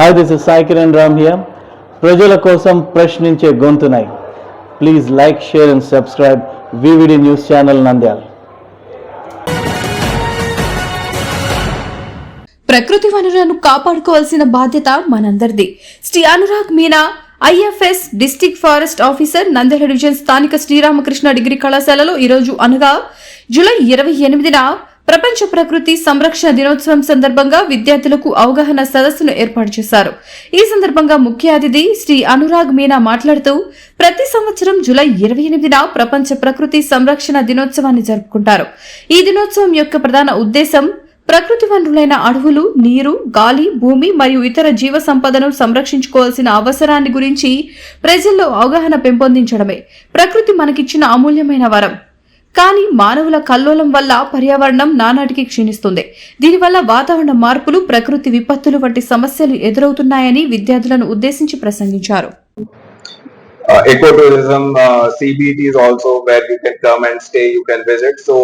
Hi this is Sai Kiran Ram here ప్రజల కోసం ప్రశ్నించే గొంతునై. Please like share and subscribe VVD news channel Nandyal ప్రకృతి వనరులను కాపాడుకోవాల్సిన బాధ్యత మనందరిది. Shri Anurag Meena IFS district forest officer Nandyal division స్థానిక Sri Ramakrishna degree కళాశాలలో ఈరోజు అనగా జూలై ఇరవై ఎనిమిదిన ప్రపంచ ప్రకృతి సంరక్షణ దినోత్సవం సందర్భంగా విద్యార్థులకు అవగాహన సదస్సును ఏర్పాటు చేశారు. ఈ సందర్భంగా ముఖ్య అతిథి శ్రీ అనురాగ్ మీనా మాట్లాడుతూ ప్రతి సంవత్సరం జూలై ఇరవై ఎనిమిదిన ప్రపంచ ప్రకృతి సంరక్షణ దినోత్సవాన్ని జరుపుకుంటారు. ఈ దినోత్సవం యొక్క ప్రధాన ఉద్దేశం ప్రకృతి వనరులైన అడవులు నీరు గాలి భూమి మరియు ఇతర జీవ సంపదను సంరక్షించుకోవాల్సిన అవసరాన్ని గురించి ప్రజల్లో అవగాహన పెంపొందించడమే. ప్రకృతి మనకిచ్చిన అమూల్యమైన వరం. కానీ మానవుల కల్లోలం వల్ల పర్యావరణం నానాటికి క్షీణిస్తుంది దీనివల్ల వాతావరణ మార్పులు ప్రకృతి విపత్తులు వంటి సమస్యలు ఎదురవుతున్నాయని విద్యార్థులను ఉద్దేశించి ప్రసంగించారు uh, ecotourism uh, cbt is also where you can come and stay you can visit so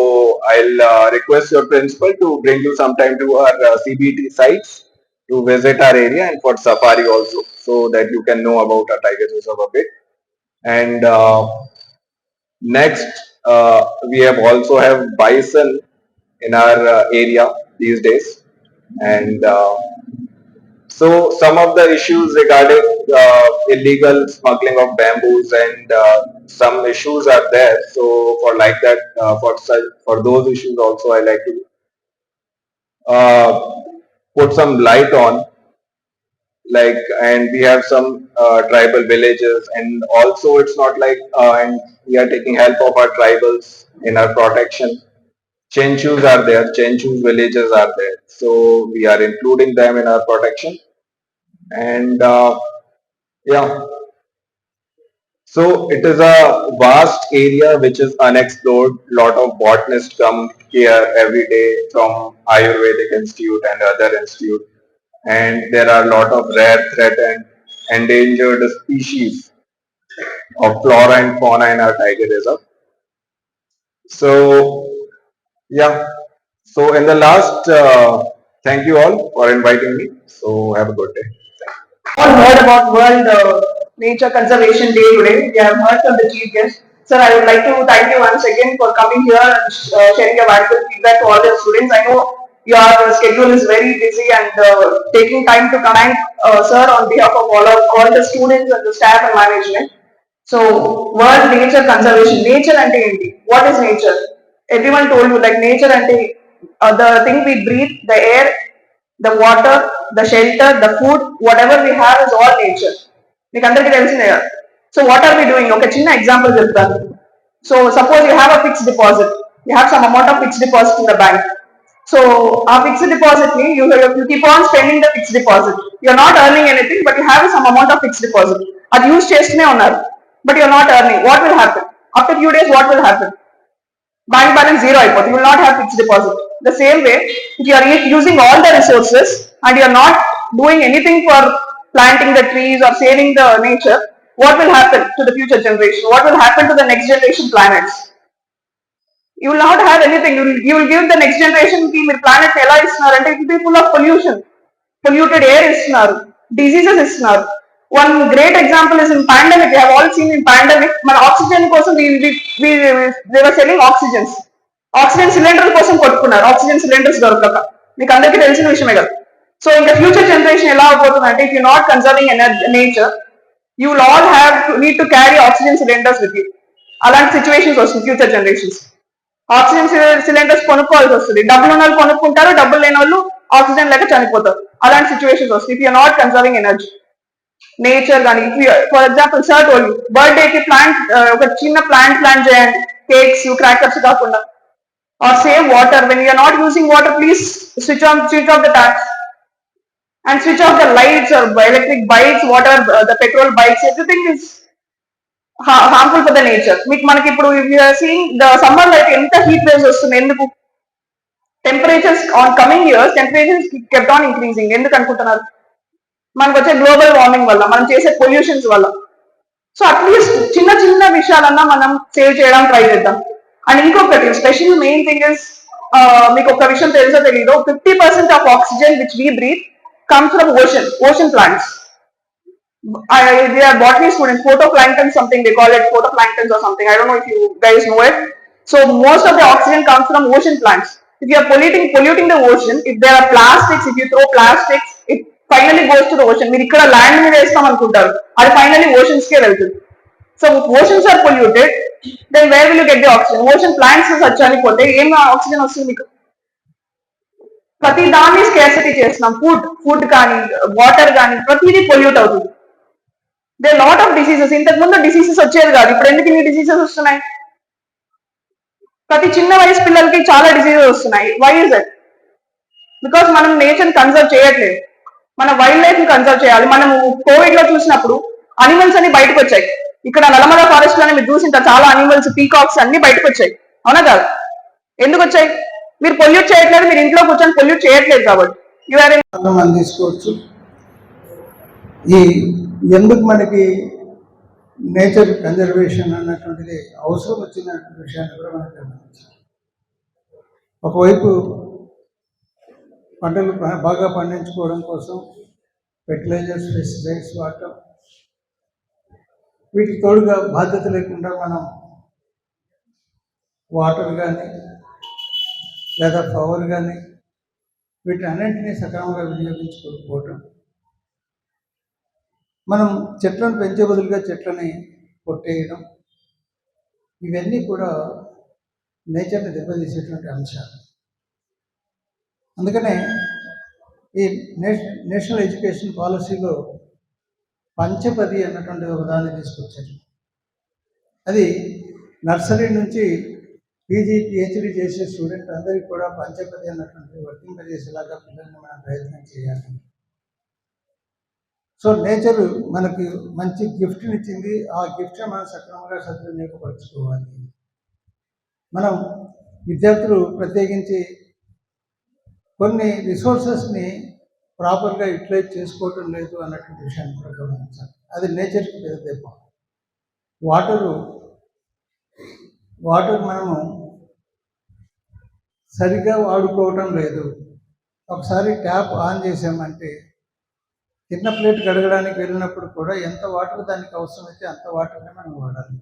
i'll uh, request your principal to bring you sometime to our uh, cbt sites to visit our area and for safari also so that you can know about our tiger reserve a bit and uh, next uh, we have also have bison in our uh, area these days and uh, so some of the issues regarding uh, illegal smuggling of bamboos and uh, some issues are there. So for like that, uh, for such, for those issues also, I like to uh, put some light on. Like, and we have some uh, tribal villages, and also it's not like, uh, and we are taking help of our tribals in our protection. Chenchus are there, Chenchus villages are there. So we are including them in our protection. And uh, yeah, so it is a vast area which is unexplored. Lot of botanists come here every day from Ayurvedic Institute and other institute. And there are a lot of rare, threatened, endangered species of flora and fauna in our tiger reserve. So yeah. So in the last, uh, thank you all for inviting me. So have a good day. all heard about World uh, Nature Conservation Day today. We have heard from the chief guest. Sir, I would like to thank you once again for coming here and uh, sharing your valuable feedback to all the students. I know your uh, schedule is very busy and uh, taking time to come and uh, sir on behalf of all of all the students and the staff and management. So, World Nature Conservation. Nature అంటే ఏంటి? What is nature? Everyone told you like nature అంటే uh, the thing we breathe, the air, the water, the shelter, the food, whatever we have is all nature. మీకు అందరికీ తెలిసిందే కదా so what are we doing ఒక చిన్న example చెప్తాను so suppose you have a fix deposit you have some amount of fix deposit in the bank so a fixed deposit means you, you keep on spending the fixed deposit. You are not earning anything, but you have some amount of fixed deposit. At use chestne honor, but you are not earning. What will happen? After few days, what will happen? Bank balance zero, you will not have fixed deposit. The same way, if you are using all the resources and you are not doing anything for planting the trees or saving the nature, what will happen to the future generation? What will happen to the next generation planets? You will not have anything you will, you will give the next generation కి మీరు planet ఎలా ఇస్తున్నారు అంటే it will be full of pollution polluted air ఇస్తున్నారు diseases ఇస్తున్నారు one great example is in pandemic we have all seen in pandemic మన oxygen కోసం we, we, we, they were selling oxygens oxygen cylinder కోసం కొట్టుకున్నారు oxygen cylinders దొరకక మీకు అందరికీ తెలిసిన విషయమే కదా సో ఇంకా ఫ్యూచర్ జనరేషన్ ఎలా అవబోతుంది అంటే if you not conserving nature you will all have need to carry oxygen cylinders with you అలాంటి సిచ్యువేషన్స్ వస్తుంది ఫ్యూచర్ జనరేషన్స్ ఆక్సిజన్ సిలిండర్స్ కొనుక్కోవాల్సి వస్తుంది. డబ్బులు ఉన్న వాళ్ళు కొనుక్కుంటారు డబ్బులు లేని వాళ్ళు ఆక్సిజన్ లేక చనిపోతారు. అలాంటి సిచ్యువేషన్స్ వస్తాయి. If you not conserving energy nature కానీ for example sir toll birthday కి ప్లాంట్ ఒక చిన్న ప్లాంట్ ప్లాంట్ చేయండి. కేక్స్ క్రాకర్స్ కాకుండా. Or save water when you're not using water please switch on switch off the taps and switch off the lights or electric bikes, whatever uh, the petrol bikes, harmful for the nature మీకు మనకి ఇప్పుడు seeing the సమ్మర్లో అయితే ఎంత heat waves వస్తుంది ఎందుకు? Temperatures on coming years temperatures kept on increasing ఎందుకు అనుకుంటున్నారు? మనకు వచ్చే గ్లోబల్ వార్మింగ్ వల్ల మనం చేసే పొల్యూషన్స్ వల్ల. సో అట్లీస్ట్ చిన్న చిన్న విషయాలన్నా మనం సేవ్ చేయడానికి ట్రై చేద్దాం. అండ్ ఇంకొకటి స్పెషల్ మెయిన్ థింగ్ ఇస్ మీకు ఒక విషయం తెలుసో తెలియదు fifty percent of oxygen which we breathe comes from ocean ocean plants I, they are botany students, photoplankton something, they call it photoplankton or something. I don't know if you guys know it. So most of the oxygen comes from ocean plants. If you are polluting, polluting the ocean, if there are plastics, if you throw plastics, it finally goes to the ocean. మీరు ఇక్కడ land మీద వేస్తాం అనుకుంటారు అది finally oceans కే వెళ్తుంది so oceans are polluted then where will you get the oxygen ocean plants such చనిపోతే ఏం ఆక్సిజన్ వస్తుంది మీకు ప్రతి దాన్ని స్కేసిటీ చేస్తున్నాం ఫుడ్ ఫుడ్ కానీ వాటర్ కానీ ప్రతిదీ పొల్యూట్ అవుతుంది దే లాట్ ఆఫ్ డిసీజెస్ ఇంతకు ముందు డిసీజెస్ వచ్చేది కాదు. ఇప్పుడు ఎందుకు ఇన్ని డిసీజెస్ వస్తున్నాయి? ప్రతి చిన్న వయసు పిల్లలకి చాలా డిసీజెస్ వస్తున్నాయి. వై ఇస్ ఇట్ బికాస్ మనం నేచర్ కన్సర్వ్ చేయట్లేదు. మన వైల్డ్ లైఫ్ని కన్సర్వ్ చేయాలి. మనం కోవిడ్లో చూసినప్పుడు అనిమల్స్ అన్ని బయటకు వచ్చాయి. ఇక్కడ నలమల ఫారెస్ట్లోనే మీరు చూసిన చాలా అనిమల్స్ పీకాక్స్ అన్ని బయటకు వచ్చాయి. అవునా కాదు? ఎందుకు వచ్చాయి? మీరు పొల్యూట్ చేయట్లేదు. మీరు ఇంట్లో కూర్చొని పొల్యూట్ చేయట్లేదు కాబట్టి. యూఆర్ తీసుకోవచ్చు. ఈ ఎందుకు మనకి నేచర్ కన్జర్వేషన్ అన్నటువంటిది అవసరం వచ్చిన విషయాన్ని కూడా మనం గమనించాలి. ఒకవైపు పంటలు బాగా పండించుకోవడం కోసం ఫెర్టిలైజర్స్ పెస్టిసైడ్స్ వాడటం వీటికి తోడుగా బాధ్యత లేకుండా మనం వాటర్ కానీ లేదా పవర్ కానీ వీటన్నింటినీ సక్రమంగా వినియోగించుకోకపోవటం మనం చెట్లను పెంచే బదులుగా చెట్లని కొట్టేయడం ఇవన్నీ కూడా నేచర్ని దెబ్బతీసేటువంటి అంశాలు. అందుకనే ఈ నేషనల్ ఎడ్యుకేషన్ పాలసీలో పంచపది అన్నటువంటి ఒక దాన్ని తీసుకొచ్చారు. అది నర్సరీ నుంచి పీజీ పిహెచ్డి చేసే స్టూడెంట్ అందరికీ కూడా పంచపది అన్నటువంటి వర్తింపజేసేలాగా పిల్లల్ని మనం ప్రయత్నం చేయాలి. సో నేచర్ మనకి మంచి గిఫ్ట్ని ఇచ్చింది ఆ గిఫ్ట్ని మనం సక్రమంగా సద్వినియోగపరచుకోవాలి. మనం విద్యార్థులు ప్రత్యేకించి కొన్ని రిసోర్సెస్ని ప్రాపర్గా యూటిలైజ్ చేసుకోవటం లేదు అన్నటువంటి విషయాన్ని కూడా గమనించాలి. అది నేచర్కి పెద్ద దెబ్బ వాటరు వాటర్ మనము సరిగ్గా వాడుకోవటం లేదు. ఒకసారి ట్యాప్ ఆన్ చేసామంటే చిన్న ప్లేట్ కడగడానికి వెళ్ళినప్పుడు కూడా ఎంత వాటర్ దానికి అవసరమైతే అంత వాటర్నే మనం వాడాలి.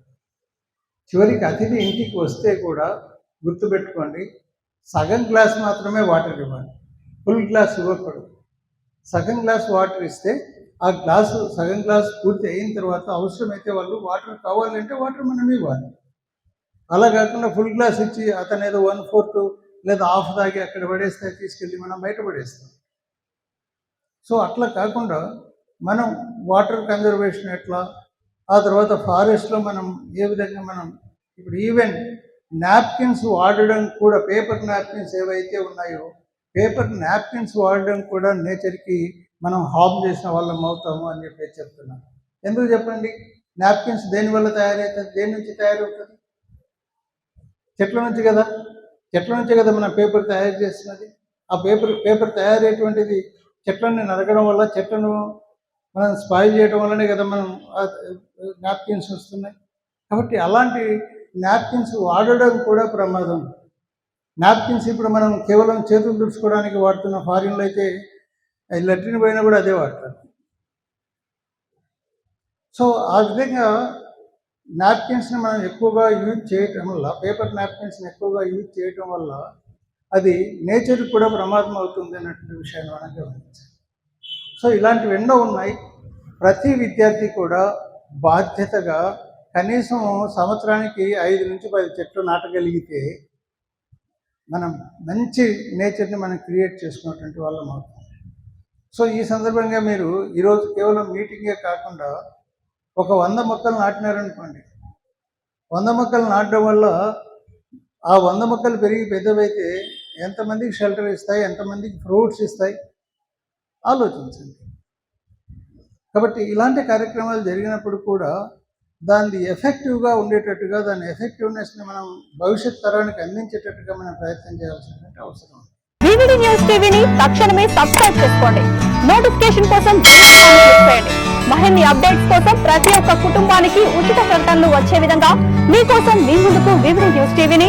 చివరికి అతిథి ఇంటికి వస్తే కూడా గుర్తుపెట్టుకోండి సగం గ్లాస్ మాత్రమే వాటర్ ఇవ్వాలి. ఫుల్ గ్లాస్ ఇవ్వకూడదు. సగం గ్లాస్ వాటర్ ఇస్తే ఆ గ్లాసు సగం గ్లాస్ పూర్తి అయిన తర్వాత అవసరమైతే వాళ్ళు వాటర్ కావాలంటే వాటర్ మనం ఇవ్వాలి. అలా కాకుండా ఫుల్ గ్లాస్ ఇచ్చి అతను ఏదో వన్ ఫోర్త్ లేదా హాఫ్ తాగి అక్కడ పడేస్తే తీసుకెళ్ళి మనం బయట పడేస్తాం. సో అట్లా కాకుండా మనం వాటర్ కన్జర్వేషన్ ఎట్లా ఆ తర్వాత ఫారెస్ట్లో మనం ఏ విధంగా మనం ఇప్పుడు ఈవెన్ నాప్కిన్స్ వాడడం కూడా పేపర్ నాప్కిన్స్ ఏవైతే ఉన్నాయో పేపర్ నాప్కిన్స్ వాడడం కూడా నేచర్కి మనం హాబ్ చేసిన వాళ్ళం అవుతాము అని చెప్పి చెప్తున్నాను ఎందుకు చెప్పండి? నాప్కిన్స్ దేనివల్ల తయారవుతుంది దేని నుంచి తయారవుతుంది చెట్ల నుంచి కదా. చెట్ల నుంచి కదా మనం పేపర్ తయారు చేస్తున్నది ఆ పేపర్ పేపర్ తయారయ్యేటువంటిది చెట్లను నరకడం వల్ల చెట్లను మనం స్పాయిల్ చేయడం వల్లనే కదా మనం నాప్కిన్స్ వస్తున్నాయి. కాబట్టి అలాంటి నాప్కిన్స్ వాడడం కూడా ప్రమాదం. నాప్కిన్స్ ఇప్పుడు మనం కేవలం చేతులు తుడుచుకోవడానికి వాడుతున్న ఫారిన్లో అయితే లెట్రిన్ పోయినా కూడా అదే వాడతారు. సో ఆ విధంగా నాప్కిన్స్ని మనం ఎక్కువగా యూజ్ చేయటం వల్ల పేపర్ నాప్కిన్స్ని ఎక్కువగా యూజ్ చేయటం వల్ల అది నేచర్కి కూడా ప్రమాదం అవుతుంది అన్నటువంటి విషయాన్ని మనం గమనించాలి. సో ఇలాంటివి ఎన్నో ఉన్నాయి. ప్రతి విద్యార్థి కూడా బాధ్యతగా కనీసం సంవత్సరానికి ఐదు నుంచి పది చెట్లు నాటగలిగితే మనం మంచి నేచర్ని మనం క్రియేట్ చేసుకున్నటువంటి వాళ్ళం అవుతాం. సో ఈ సందర్భంగా మీరు ఈరోజు కేవలం మీటింగే కాకుండా ఒక వంద మొక్కలు నాటినారనుకోండి. వంద మొక్కలు నాటడం వల్ల ఆ వంద మొక్కలు పెరిగి పెద్దవైతే ఎంతమందికి షెల్టర్ ఇస్తాయి ఎంతమందికి ఫ్రూట్స్ ఇస్తాయి? ఆలోచించండి. కాబట్టి ఇలాంటి కార్యక్రమాలు జరిగినప్పుడు కూడా దాన్ని ఎఫెక్టివ్గా ఉండేటట్టుగా దాని ఎఫెక్టివ్నెస్ని మనం భవిష్యత్ తరానికి అందించేటట్టుగా మనం ప్రయత్నం చేయాల్సినటువంటి అవసరం ఉంది. న్యూస్ టీవీని తక్షణమే సబ్స్క్రైబ్ చేసుకోండి. నోటిఫికేషన్ కోసం బెల్ చేయండి. అప్డేట్స్ కోసం ప్రతి ఒక్క కుటుంబానికి ఉచిత ప్రకటనలు వచ్చే విధంగా మీకోసం మీ ముందుకు వివిడి న్యూస్ టీవీని